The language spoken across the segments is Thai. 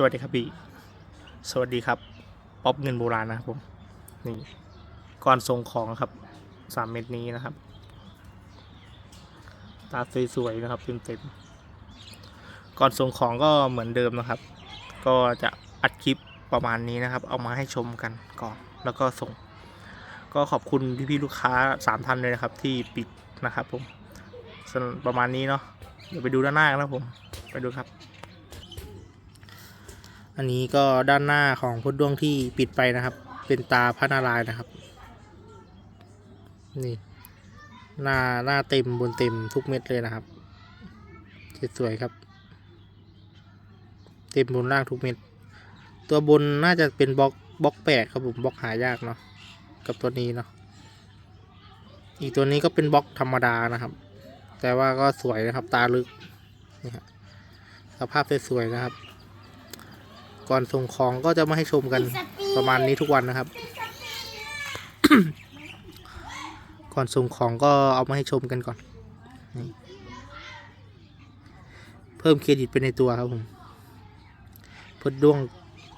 สวัสดีครับพี่ สวัสดีครับป๊อปเงินโบราณนะครับผมนี่ก่อนส่งของครับสามเม็ดนี้นะครับ ตาสวยๆนะครับเต็มๆก่อนส่งของก็เหมือนเดิมนะครับ ก็จะอัดคลิปประมาณนี้นะครับ เอามาให้ชมกันก่อนแล้วก็ส่ง ก็ขอบคุณพี่ๆลูกค้าสามท่านเลยนะครับ ที่ปิดนะครับ ผมประมาณนี้เนาะเดี๋ยวไปดูด้านหน้ากันนะครับผม ไปดูครับ อันนี้ก็ด้านหน้าของพุทธดวงที่ปิดไปนะครับ เป็นตาพระนารายณ์นะครับ นี่หน้าหน้าเต็มบนเต็มทุกเม็ดเลยนะครับสวยๆครับ เต็มบนล่างทุกเม็ด ตัวบนน่าจะเป็นบล็อกบล็อกแปดครับผมบล็อกหายากเนาะกับตัวนี้เนาะอีกตัวนี้ก็เป็นบล็อกธรรมดานะครับ แต่ว่าก็สวยนะครับตาลึกนี่ครับสภาพสวยๆนะครับ ก่อนส่งของก็จะมาให้ชมกันประมาณนี้ทุกวันนะครับ ก่อนส่งของก็เอามาให้ชมกันก่อนนี่เพิ่มเครดิตไปในตัวครับผมพดด้วง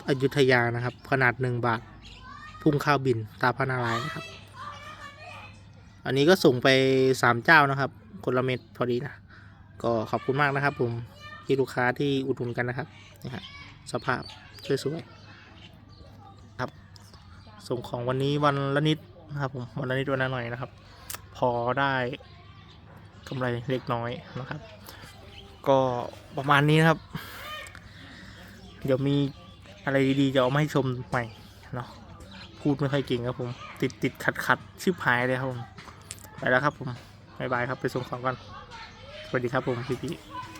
อยุธยานะครับ ขนาดหนึ่งบาท พุ่งข้าวบินตาพระนารายณ์นะครับ อันนี้ก็ส่งไปสามเจ้านะครับ คนละเม็ดพอดีนะ ก็ขอบคุณมากนะครับผมที่ลูกค้าที่อุดหนุนกันนะครับนี่ฮะ สภาพสวยๆครับส่งของวันนี้วันละนิดนะครับผมวันละนิดวันละหน่อยนะครับ พอได้กำไรเล็กน้อยนะครับ ก็ประมาณนี้นะครับ เดี๋ยวมีอะไรดีๆจะเอามาให้ชมใหม่เนาะพูดไม่ค่อยเก่งครับผม ติดติดขัดขัดชิบหายเลยครับผม ไปแล้วครับผมบายบายครับไปส่งของกันสวัสดีครับผมพี่ๆ